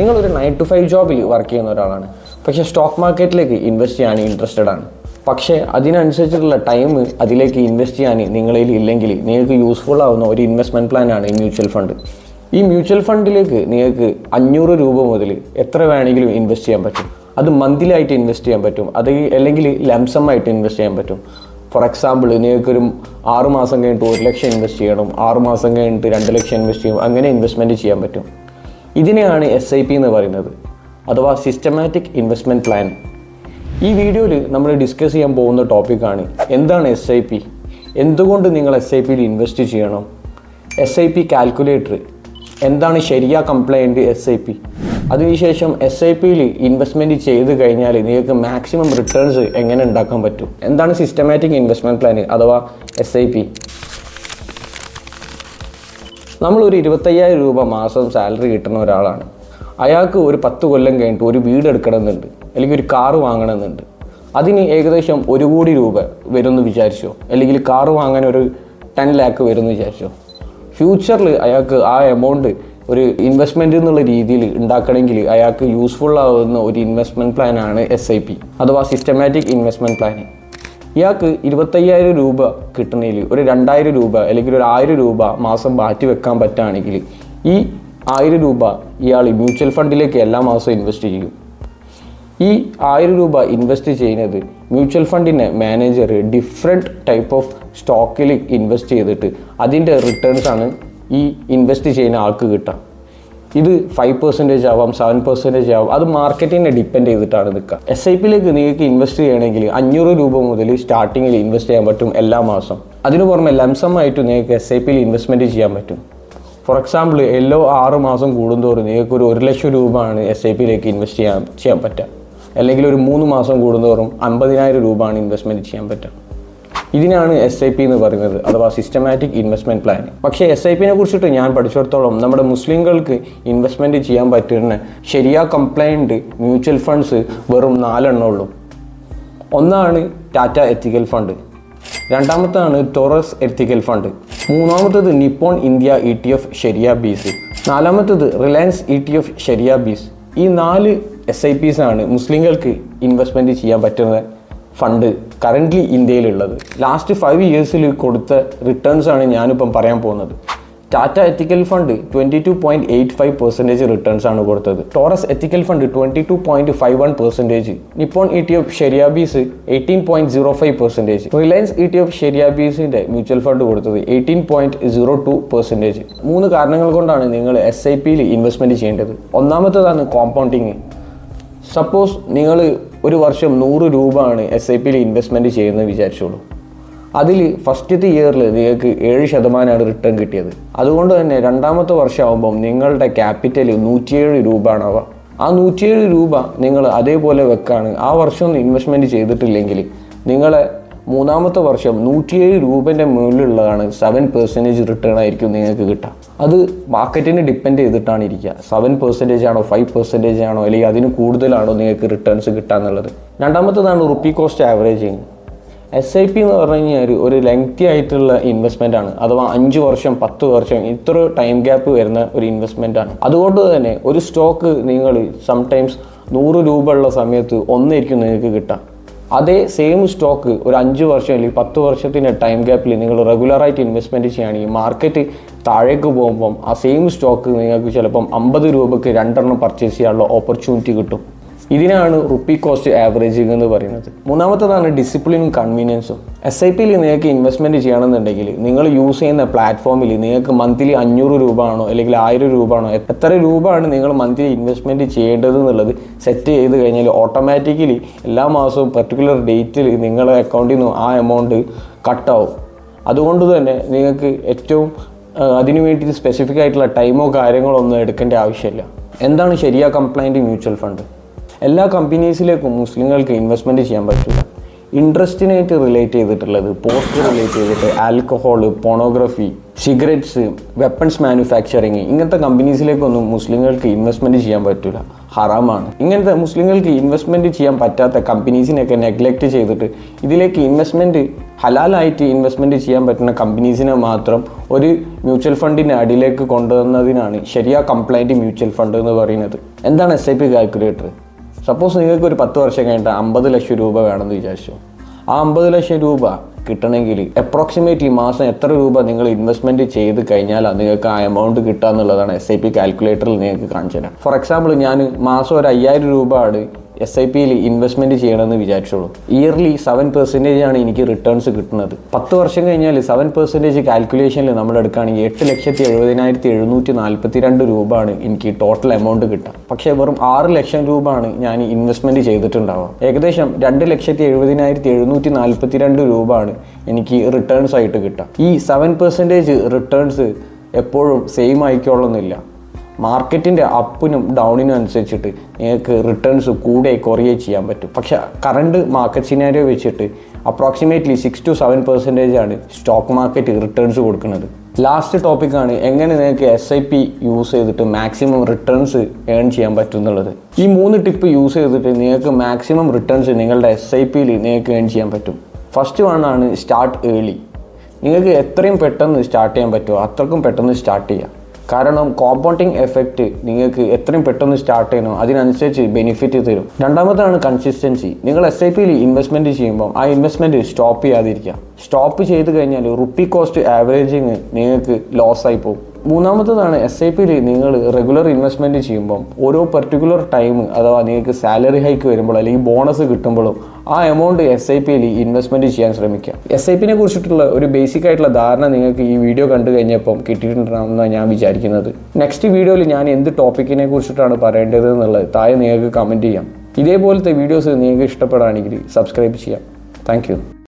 നിങ്ങളൊരു nine to five ജോബിൽ work ചെയ്യുന്ന ഒരാളാണ്. പക്ഷേ സ്റ്റോക്ക് മാർക്കറ്റിലേക്ക് ഇൻവെസ്റ്റ് ചെയ്യാൻ ഇൻട്രസ്റ്റഡ് ആണ്. പക്ഷേ അതിനനുസരിച്ചിട്ടുള്ള ടൈം അതിലേക്ക് ഇൻവെസ്റ്റ് ചെയ്യാൻ നിങ്ങളിൽ ഇല്ലെങ്കിൽ നിങ്ങൾക്ക് യൂസ്ഫുൾ ആവുന്ന ഒരു ഇൻവെസ്റ്റ്മെന്റ് പ്ലാനാണ് ഈ മ്യൂച്വൽ ഫണ്ട് ഈ മ്യൂച്വൽ ഫണ്ടിലേക്ക് നിങ്ങൾക്ക് അഞ്ഞൂറ് രൂപ മുതൽ എത്ര വേണമെങ്കിലും ഇൻവെസ്റ്റ് ചെയ്യാൻ പറ്റും. അത് മന്തിലായിട്ട് ഇൻവെസ്റ്റ് ചെയ്യാൻ പറ്റും. അത് അല്ലെങ്കിൽ ലംസം ആയിട്ട് ഇൻവെസ്റ്റ് ചെയ്യാൻ പറ്റും. ഫോർ എക്സാമ്പിൾ നിങ്ങൾക്കൊരു ആറ് മാസം കഴിഞ്ഞിട്ട് ഒരു ലക്ഷം ഇൻവെസ്റ്റ് ചെയ്യണം. ആറ് മാസം കഴിഞ്ഞിട്ട് രണ്ട് ലക്ഷം ഇൻവെസ്റ്റ് ചെയ്യും അങ്ങനെ ഇൻവെസ്റ്റ്മെന്റ് ചെയ്യാൻ പറ്റും. ഇതിനെയാണ് എസ് ഐ പി എന്ന് പറയുന്നത്. അഥവാ സിസ്റ്റമാറ്റിക് ഇൻവെസ്റ്റ്മെന്റ് പ്ലാൻ ഈ വീഡിയോയിൽ നമ്മൾ ഡിസ്കസ് ചെയ്യാൻ പോകുന്ന ടോപ്പിക്കാണ് എന്താണ് എസ് ഐ പി എന്തുകൊണ്ട് നിങ്ങൾ എസ് ഐ പിയിൽ ഇൻവെസ്റ്റ് ചെയ്യണം? എസ് ഐ പി കാൽക്കുലേറ്റർ എന്താണ് ശരിയ കംപ്ലൈന്റ് എസ് ഐ പി അതിനുശേഷം എസ് ഐ പിയിൽ ഇൻവെസ്റ്റ്മെന്റ് ചെയ്ത് കഴിഞ്ഞാൽ നിങ്ങൾക്ക് മാക്സിമം റിട്ടേൺസ് എങ്ങനെ ഉണ്ടാക്കാൻ പറ്റും? എന്താണ് സിസ്റ്റമാറ്റിക് ഇൻവെസ്റ്റ്മെന്റ് പ്ലാൻ അഥവാ എസ് ഐ പി നമ്മളൊരു ഇരുപത്തയ്യായിരം രൂപ മാസം സാലറി കിട്ടുന്ന ഒരാളാണ്. അയാൾക്ക് ഒരു പത്ത് കൊല്ലം കഴിഞ്ഞിട്ട് ഒരു വീട് എടുക്കണമെന്നുണ്ട് അല്ലെങ്കിൽ ഒരു കാറ് വാങ്ങണമെന്നുണ്ട്. അതിന് ഏകദേശം ഒരു കോടി രൂപ വരുമെന്ന് വിചാരിച്ചോ? അല്ലെങ്കിൽ കാറ് വാങ്ങാൻ ഒരു ടെൻ ലാക്ക് വരുമെന്ന് വിചാരിച്ചോ? ഫ്യൂച്ചറിൽ അയാൾക്ക് ആ എമൗണ്ട് ഒരു ഇൻവെസ്റ്റ്മെന്റ് എന്നുള്ള രീതിയിൽ ഉണ്ടാക്കണമെങ്കിൽ അയാൾക്ക് യൂസ്ഫുൾ ആവുന്ന ഒരു ഇൻവെസ്റ്റ്മെന്റ് പ്ലാനാണ് എസ് ഐ പി അഥവാ സിസ്റ്റമാറ്റിക് ഇൻവെസ്റ്റ്മെന്റ് പ്ലാൻ ഇയാൾക്ക് ഇരുപത്തയ്യായിരം രൂപ കിട്ടണമെങ്കിൽ ഒരു രണ്ടായിരം രൂപ അല്ലെങ്കിൽ ഒരു ആയിരം രൂപ മാസം മാറ്റി വെക്കാൻ പറ്റുകയാണെങ്കിൽ ഈ ആയിരം രൂപ ഇയാൾ മ്യൂച്വൽ ഫണ്ടിലേക്ക് എല്ലാ മാസവും ഇൻവെസ്റ്റ് ചെയ്യും. ഈ ആയിരം രൂപ ഇൻവെസ്റ്റ് ചെയ്യുന്നത് മ്യൂച്വൽ ഫണ്ടിന്റെ മാനേജർ ഡിഫറെന്റ് ടൈപ്പ് ഓഫ് സ്റ്റോക്കിൽ ഇൻവെസ്റ്റ് ചെയ്തിട്ട് അതിന്റെ റിട്ടേൺസ് ആണ് ഈ ഇൻവെസ്റ്റ് ചെയ്യുന്ന ആൾക്ക് കിട്ടുക. ഇത് ഫൈവ് പെർസെന്റേജ് ആവാം സെവൻ പെർസെന്റേജ് ആവാം. അത് മാർക്കറ്റിനെ ഡിപ്പെൻഡ് ചെയ്തിട്ടാണ് നിൽക്കുക. എസ് ഐ പിയിലേക്ക് നിങ്ങൾക്ക് ഇൻവെസ്റ്റ് ചെയ്യണമെങ്കിൽ അഞ്ഞൂറ് രൂപ മുതൽ സ്റ്റാർട്ടിങ്ങിൽ ഇൻവെസ്റ്റ് ചെയ്യാൻ പറ്റും എല്ലാ മാസം. അതിനു പുറമെ ലംസം ആയിട്ട് നിങ്ങൾക്ക് എസ് ഐ പിയിൽ ഇൻവെസ്റ്റ്മെന്റ് ചെയ്യാൻ പറ്റും. ഫോർ എക്സാമ്പിൾ എല്ലോ ആറ് മാസം കൂടുന്തോറും നിങ്ങൾക്ക് ഒരു ഒരു ലക്ഷം രൂപയാണ് എസ് ഐ പിയിലേക്ക് ഇൻവെസ്റ്റ് ചെയ്യാൻ ചെയ്യാൻ പറ്റുക. അല്ലെങ്കിൽ ഒരു മൂന്ന് മാസം കൂടുന്തോറും അമ്പതിനായിരം രൂപയാണ് ഇൻവെസ്റ്റ്മെന്റ് ചെയ്യാൻ പറ്റുക. ഇതിനാണ് എസ് ഐ പി എന്ന് പറയുന്നത് അഥവാ സിസ്റ്റമാറ്റിക് ഇൻവെസ്റ്റ്മെന്റ് പ്ലാൻ പക്ഷേ എസ് ഐ പിനെ കുറിച്ചിട്ട് ഞാൻ പഠിച്ചിടത്തോളം നമ്മുടെ മുസ്ലിങ്ങൾക്ക് ഇൻവെസ്റ്റ്മെന്റ് ചെയ്യാൻ പറ്റുന്ന ശരിയാ കംപ്ലൈൻഡ് മ്യൂച്വൽ ഫണ്ട്സ് വെറും നാലെണ്ണം ഉള്ളൂ. ഒന്നാണ് ടാറ്റ എത്തിക്കൽ ഫണ്ട് രണ്ടാമത്താണ് ടോറസ് എത്തിക്കൽ ഫണ്ട് മൂന്നാമത്തത് Nippon India E T F ഷെരിയ ബീസ് നാലാമത്തത് റിലയൻസ് ഇ ടി എഫ് ഷെരിയ ബീസ് ഈ നാല് എസ് ഐ പിസ് ആണ് മുസ്ലിങ്ങൾക്ക് ഇൻവെസ്റ്റ്മെന്റ് ചെയ്യാൻ പറ്റുന്ന ഫണ്ട് കറന്റ്ലി ഇന്ത്യയിലുള്ളത്. ലാസ്റ്റ് ഫൈവ് ഇയേഴ്സിൽ കൊടുത്ത റിട്ടേൺസ് ആണ് ഞാനിപ്പം പറയാൻ പോകുന്നത്. Tata ethical fund twenty two point eight five percentage returns ആണ് കൊടുത്തത്. Taurus ethical fund twenty two point five one percentage Nippon E T F ഷെരിയാബീസ് eighteen point zero five percentage Reliance E T F ഷെരിയാബീസിന്റെ mutual fund കൊടുത്തത് eighteen point zero two percentage മൂന്ന് കാരണങ്ങൾ കൊണ്ടാണ് നിങ്ങൾ S I പിയിൽ investment ചെയ്യേണ്ടത്. ഒന്നാമത്തേതാണ് compounding suppose നിങ്ങൾ ഒരു വർഷം നൂറ് രൂപ ആണ് എസ് ഐ പിയിൽ ഇൻവെസ്റ്റ്മെന്റ് ചെയ്യുന്നത് വിചാരിച്ചോളൂ. അതിൽ ഫസ്റ്റത്തെ ഇയറിൽ നിങ്ങൾക്ക് ഏഴ് ശതമാനമാണ് റിട്ടേൺ കിട്ടിയത്. അതുകൊണ്ട് തന്നെ രണ്ടാമത്തെ വർഷമാകുമ്പം നിങ്ങളുടെ ക്യാപിറ്റൽ നൂറ്റിയേഴ് രൂപ ആണാവുക ആ നൂറ്റിയേഴ് രൂപ നിങ്ങൾ അതേപോലെ വെക്കാണ്. ആ വർഷം ഇൻവെസ്റ്റ്മെന്റ് ചെയ്തിട്ടില്ലെങ്കിൽ നിങ്ങളെ മൂന്നാമത്തെ വർഷം നൂറ്റിയേഴ് രൂപന്റെ മുകളിലുള്ളതാണ് സെവൻ പെർസെന്റേജ് റിട്ടേൺ ആയിരിക്കും നിങ്ങൾക്ക് കിട്ടുക. അത് മാർക്കറ്റിനെ ഡിപ്പെൻഡ് ചെയ്തിട്ടാണ് ഇരിക്കുക. സെവൻ പെർസെന്റേജ് ആണോ ഫൈവ് പെർസെന്റേജ് ആണോ അല്ലെങ്കിൽ അതിന് കൂടുതലാണോ നിങ്ങൾക്ക് റിട്ടേൺസ് കിട്ടുക എന്നുള്ളത്. രണ്ടാമത്തതാണ് rupee cost averaging S I P എന്ന് പറഞ്ഞു കഴിഞ്ഞാൽ ഒരു ലെങ്തി ആയിട്ടുള്ള ഇൻവെസ്റ്റ്മെന്റ് ആണ്. അഥവാ അഞ്ച് വർഷം പത്ത് വർഷം ഇത്ര ടൈം ഗ്യാപ്പ് വരുന്ന ഒരു ഇൻവെസ്റ്റ്മെന്റ് ആണ്. അതുകൊണ്ട് തന്നെ ഒരു സ്റ്റോക്ക് നിങ്ങൾ സംടൈംസ് നൂറ് രൂപ ഉള്ള സമയത്ത് ഒന്നായിരിക്കും നിങ്ങൾക്ക് കിട്ടാം അതേ സെയിം സ്റ്റോക്ക് ഒരു അഞ്ച് വർഷം അല്ലെങ്കിൽ പത്ത് വർഷത്തിന്റെ ടൈം ഗ്യാപ്പിൽ നിങ്ങൾ റെഗുലറായിട്ട് ഇൻവെസ്റ്റ്മെന്റ് ചെയ്യുകയാണെങ്കിൽ മാർക്കറ്റ് താഴേക്ക് പോകുമ്പം ആ സെയിം സ്റ്റോക്ക് നിങ്ങൾക്ക് ചിലപ്പം അമ്പത് രൂപയ്ക്ക് രണ്ടെണ്ണം പർച്ചേസ് ചെയ്യാനുള്ള ഓപ്പർച്യൂണിറ്റി കിട്ടും. ഇതിനാണ് റുപ്പി കോസ്റ്റ് ആവറേജിങ് എന്ന് പറയുന്നത്. മൂന്നാമത്തതാണ് ഡിസിപ്ലിനും കൺവീനിയൻസും എസ് ഐ പിയിൽ നിങ്ങൾക്ക് ഇൻവെസ്റ്റ്മെന്റ് ചെയ്യണമെന്നുണ്ടെങ്കിൽ നിങ്ങൾ യൂസ് ചെയ്യുന്ന പ്ലാറ്റ്ഫോമിൽ നിങ്ങൾക്ക് മന്ത്ലി അഞ്ഞൂറ് രൂപ ആണോ അല്ലെങ്കിൽ ആയിരം രൂപ ആണോ എത്ര രൂപയാണ് നിങ്ങൾ മന്ത്ലി ഇൻവെസ്റ്റ്മെന്റ് ചെയ്യേണ്ടത് എന്നുള്ളത് സെറ്റ് ചെയ്ത് കഴിഞ്ഞാൽ ഓട്ടോമാറ്റിക്കലി എല്ലാ മാസവും പെർട്ടിക്കുലർ ഡേറ്റിൽ നിങ്ങളുടെ അക്കൗണ്ടിൽ നിന്ന് ആ എമൗണ്ട് കട്ടാവും അതുകൊണ്ട് തന്നെ നിങ്ങൾക്ക് ഏറ്റവും അതിനു വേണ്ടി സ്പെസിഫിക് ആയിട്ടുള്ള ടൈമോ കാര്യങ്ങളോ ഒന്നും എടുക്കേണ്ട ആവശ്യമില്ല. എന്താണ് ശരിയാ കംപ്ലൈന്റ് മ്യൂച്വൽ ഫണ്ട് എല്ലാ കമ്പനീസിലേക്കും മുസ്ലിങ്ങൾക്ക് ഇൻവെസ്റ്റ്മെന്റ് ചെയ്യാൻ പറ്റില്ല. ഇൻട്രസ്റ്റിനായിട്ട് റിലേറ്റ് ചെയ്തിട്ടുള്ളത് പോസ്റ്റ് റിലേറ്റ് ചെയ്തിട്ട് alcohol pornography cigarettes weapons manufacturing ഇങ്ങനത്തെ കമ്പനീസിലേക്കൊന്നും മുസ്ലിങ്ങൾക്ക് ഇൻവെസ്റ്റ്മെന്റ് ചെയ്യാൻ പറ്റില്ല. ഹറാമാണ്. ഇങ്ങനത്തെ മുസ്ലിങ്ങൾക്ക് ഇൻവെസ്റ്റ്മെന്റ് ചെയ്യാൻ പറ്റാത്ത കമ്പനീസിനെയൊക്കെ നെഗ്ലക്റ്റ് ചെയ്തിട്ട് ഇതിലേക്ക് ഇൻവെസ്റ്റ്മെന്റ് ഹലാലായിട്ട് ഇൻവെസ്റ്റ്മെന്റ് ചെയ്യാൻ പറ്റുന്ന കമ്പനീസിനെ മാത്രം ഒരു മ്യൂച്വൽ ഫണ്ടിന്റെ അടിയിലേക്ക് കൊണ്ടുവന്നതിനാണ് ശരിയാ കംപ്ലൈന്റ് മ്യൂച്വൽ ഫണ്ട് എന്ന് പറയുന്നത്. എന്താണ് S I P calculator suppose നിങ്ങൾക്ക് ഒരു പത്ത് വർഷം കഴിഞ്ഞിട്ട് അമ്പത് ലക്ഷം രൂപ വേണമെന്ന് വിചാരിച്ചു. ആ അമ്പത് ലക്ഷം രൂപ കിട്ടണമെങ്കിൽ അപ്രോക്സിമേറ്റ്ലി മാസം എത്ര രൂപ നിങ്ങൾ ഇൻവെസ്റ്റ്മെന്റ് ചെയ്ത് കഴിഞ്ഞാൽ നിങ്ങൾക്ക് ആ എമൗണ്ട് കിട്ടുക എന്നുള്ളതാണ് എസ് ഐ പി കാൽക്കുലേറ്ററിൽ നിങ്ങൾക്ക് കാണിച്ചു തരാം ഫോർ എക്സാമ്പിൾ ഞാൻ മാസം ഒരു അയ്യായിരം രൂപ ആണ് എസ് ഐ പിയിൽ ഇൻവെസ്റ്റ്മെന്റ് ചെയ്യണമെന്ന് വിചാരിച്ചോളൂ ഇയർലി സെവൻ പെർസെന്റേജ് ആണ് എനിക്ക് റിട്ടേൺസ് കിട്ടുന്നത്. പത്ത് വർഷം കഴിഞ്ഞാൽ സെവൻ പെർസെന്റേജ് കാൽക്കുലേഷനിൽ നമ്മൾ എടുക്കുകയാണെങ്കിൽ എട്ട് ലക്ഷത്തി എഴുപതിനായിരത്തി എഴുന്നൂറ്റി നാൽപ്പത്തി രണ്ട് രൂപ ആണ് എനിക്ക് ടോട്ടൽ എമൗണ്ട് കിട്ടുക പക്ഷേ വെറും ആറ് ലക്ഷം രൂപയാണ് ഞാൻ ഇൻവെസ്റ്റ്മെന്റ് ചെയ്തിട്ടുണ്ടാവുക. ഏകദേശം രണ്ട് ലക്ഷത്തി എഴുപതിനായിരത്തി എഴുന്നൂറ്റി നാൽപ്പത്തി രണ്ട് രൂപ ആണ് എനിക്ക് റിട്ടേൺസ് ആയിട്ട് കിട്ടുക ഈ സെവൻ പെർസെന്റേജ് റിട്ടേൺസ് എപ്പോഴും സെയിം ആയിക്കോളുന്നില്ല മാർക്കറ്റിന്റെ അപ്പിനും ഡൗണിനും അനുസരിച്ചിട്ട് നിങ്ങൾക്ക് റിട്ടേൺസ് കൂടെ കുറയേ ചെയ്യാൻ പറ്റും. പക്ഷെ കറണ്ട് മാർക്കറ്റ് സിനാരിയോ വെച്ചിട്ട് approximately six to seven percentage ആണ് സ്റ്റോക്ക് മാർക്കറ്റ് റിട്ടേൺസ് കൊടുക്കുന്നത്. ലാസ്റ്റ് ടോപ്പിക്കാണ് എങ്ങനെ നിങ്ങൾക്ക് എസ് ഐ പി യൂസ് ചെയ്തിട്ട് മാക്സിമം റിട്ടേൺസ് ഏൺ ചെയ്യാൻ പറ്റും എന്നുള്ളത്. ഈ മൂന്ന് ടിപ്പ് യൂസ് ചെയ്തിട്ട് നിങ്ങൾക്ക് മാക്സിമം റിട്ടേൺസ് നിങ്ങളുടെ എസ് ഐ പിയിൽ നിങ്ങൾക്ക് ഏൺ ചെയ്യാൻ പറ്റും. ഫസ്റ്റ് വൺ ആണ് സ്റ്റാർട്ട് ഏർലി നിങ്ങൾക്ക് എത്രയും പെട്ടെന്ന് സ്റ്റാർട്ട് ചെയ്യാൻ പറ്റുമോ അത്രക്കും പെട്ടെന്ന് സ്റ്റാർട്ട് ചെയ്യാം. കാരണം കോമ്പൗണ്ടിങ് എഫക്റ്റ് നിങ്ങൾക്ക് എത്രയും പെട്ടെന്ന് സ്റ്റാർട്ട് ചെയ്യണം അതിനനുസരിച്ച് ബെനിഫിറ്റ് തരും. രണ്ടാമതാണ് കൺസിസ്റ്റൻസി നിങ്ങൾ എസ് ഐ പിയിൽ ഇൻവെസ്റ്റ്മെന്റ് ചെയ്യുമ്പോൾ ആ ഇൻവെസ്റ്റ്മെന്റ് സ്റ്റോപ്പ് ചെയ്യാതിരിക്കുക. സ്റ്റോപ്പ് ചെയ്ത് കഴിഞ്ഞാൽ റുപ്പി കോസ്റ്റ് ആവറേജിങ് നിങ്ങൾക്ക് ലോസ് ആയി പോകും. മൂന്നാമത്തതാണ് എസ് ഐ പിയിൽ നിങ്ങൾ റെഗുലർ ഇൻവെസ്റ്റ്മെന്റ് ചെയ്യുമ്പോൾ ഓരോ പെർട്ടിക്കുലർ ടൈം അഥവാ നിങ്ങൾക്ക് സാലറി ഹൈക്ക് വരുമ്പോൾ അല്ലെങ്കിൽ ബോണസ് കിട്ടുമ്പോഴും ആ എമൗണ്ട് എസ് ഐ പിയിൽ ഇൻവെസ്റ്റ്മെന്റ് ചെയ്യാൻ ശ്രമിക്കുക എസ് ഐ പിനെ കുറിച്ചിട്ടുള്ള ഒരു ബേസിക് ആയിട്ടുള്ള ധാരണ നിങ്ങൾക്ക് ഈ വീഡിയോ കണ്ടു കഴിഞ്ഞപ്പം കിട്ടിയിട്ടുണ്ടാകുമെന്നാണ് ഞാൻ വിചാരിക്കുന്നത്. നെക്സ്റ്റ് വീഡിയോയിൽ ഞാൻ എന്ത് ടോപ്പിക്കിനെ കുറിച്ചിട്ടാണ് പറയേണ്ടത് എന്നുള്ളത് താഴെ നിങ്ങൾക്ക് കമന്റ് ചെയ്യാം. ഇതേപോലത്തെ വീഡിയോസ് നിങ്ങൾക്ക് ഇഷ്ടപ്പെടുകയാണെങ്കിൽ സബ്സ്ക്രൈബ് ചെയ്യാം. താങ്ക്